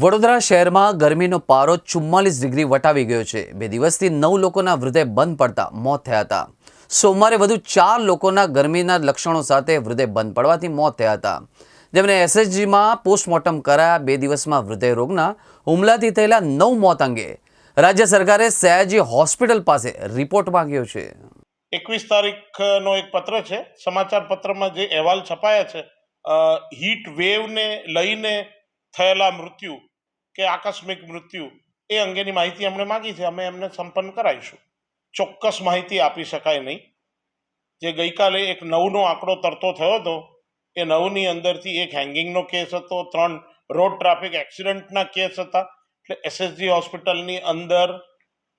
વડોદરા શહેરમાં ગરમીનો પારો ચુમ્માલીસ ડિગ્રી વટાવી ગયો છે. બે દિવસથી નવ લોકોના હૃદય બંધ પડતા મોત થયા હતા. સોમવારે વધુ ચાર લોકોના ગરમીના લક્ષણો સાથે હૃદય બંધ પડવાથી મોત થયા હતા. જેમને એસએચજીમાં પોસ્ટમોર્ટમ કરાયા બે દિવસમાં હૃદય રોગના હુમલાથી થયેલા નવ મોત અંગે રાજ્ય સરકારે સયાજી હોસ્પિટલ પાસે રિપોર્ટ માંગ્યો છે. એકવીસ તારીખનો એક પત્ર છે. સમાચાર પત્રમાં જે અહેવાલ છપાયા છે હીટ વેવને લઈને થયેલા મૃત્યુ કે આકસ્મિક મૃત્યુ એ અંગેની માહિતી અમને માગી છે. અમે એમને સંપન્ન કરાવીશું. ચોક્કસ માહિતી આપી શકાય નહીં. જે ગઈકાલે એક નવનો આંકડો તરતો થયો હતો. એ નવની અંદરથી એક હેંગિંગનો કેસ હતો. ત્રણ રોડ ટ્રાફિક એક્સિડન્ટના કેસ હતા. એટલે એસએસજી હોસ્પિટલની અંદર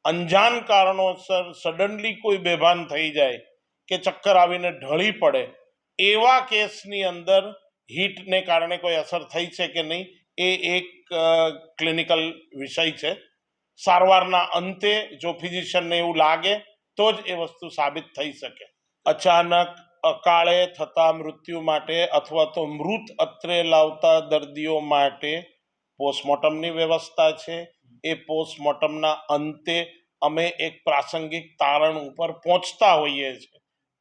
અંજાન કારણોસર સડનલી કોઈ બેભાન થઈ જાય કે ચક્કર આવીને ઢળી પડે એવા કેસની અંદર હીટને કારણે કોઈ અસર થઈ છે કે નહીં એ એક ક્લિનિકલ વિષય છે. સારવારના અંતે જો ફિઝિશિયનને એવું લાગે, તો જ એ વસ્તુ સાબિત થઈ શકે. અચાનક અકાળે થતા મૃત્યુ માટે અથવા તો મૃત અત્રે લાવતા દર્દીઓ માટે પોસ્ટમોર્ટમની વ્યવસ્થા છે. એ પોસ્ટમોર્ટમના અંતે અમે એક પ્રાસંગિક તારણ ઉપર પહોંચતા હોઈએ છીએ.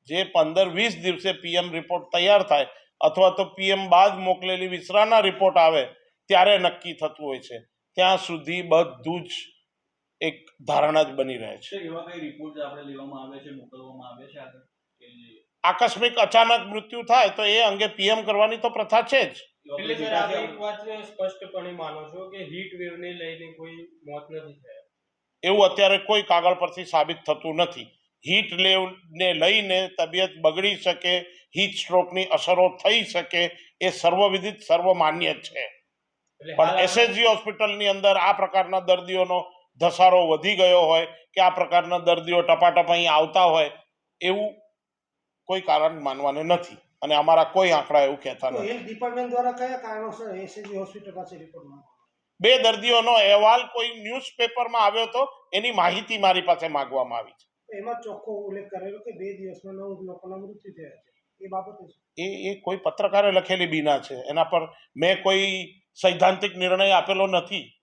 જે પંદર વીસ દિવસે પીએમ રિપોર્ટ તૈયાર થાય અથવા તો પીએમ બાદ મોકલેલી વિસરાના રિપોર્ટ આવે ત્યારે નક્કી થતું હોય છે. ત્યાં સુધી બધું જ એક ધારણા જ બની રહે છે. છે એવા કઈ રિપોર્ટ આપણે લેવામાં આવે છે મોકલવામાં આવે છે આગળ? કે આકસ્મિક અચાનક મૃત્યુ થાય તો એ અંગે પીએમ કરવાની તો પ્રથા છે જ. એટલે સર આપ એક વાતને સ્પષ્ટપણે માનો છો કે હીટ વેવને લઈને કોઈ મોત નથી થયા. એવું અત્યારે કોઈ કાગળ પરથી સાબિત થતું નથી. હીટ ને લઈને તબિયત બગડી શકે હીટ સ્ટ્રોકની અસરો થઈ શકે એ સર્વવિદિત સર્વમાન્ય છે. પણ એસએસજી હોસ્પિટલની અંદર આ પ્રકારના દર્દીઓનો ધસારો વધી ગયો હોય કે આ પ્રકારના દર્દીઓ ટપાટપ અહીં આવતા હોય એવું કોઈ કારણ માનવાને નથી. અને અમારા કોઈ આંકડા એવું કહેતા તો નથી. હેલ્થ ડિપાર્ટમેન્ટ દ્વારા કયા કારણોસર એસએસજી હોસ્પિટલ પાસે રિપોર્ટ બે દર્દીઓનો અહેવાલ કોઈ ન્યૂઝપેપરમાં આવ્યો હતો એની માહિતી મારી પાસે માંગવામાં આવી છે. તો એમાં ચોખ્ખો ઉલ્લેખ કરેલો કે બે દિવસમાં નવ લોકોના મૃત્યુ થયા છે. એ બાબતે એ એ કોઈ પત્રકારે લખેલી બીના છે. એના પર મેં કોઈ સૈદ્ધાંતિક નિર્ણય આપેલો નથી.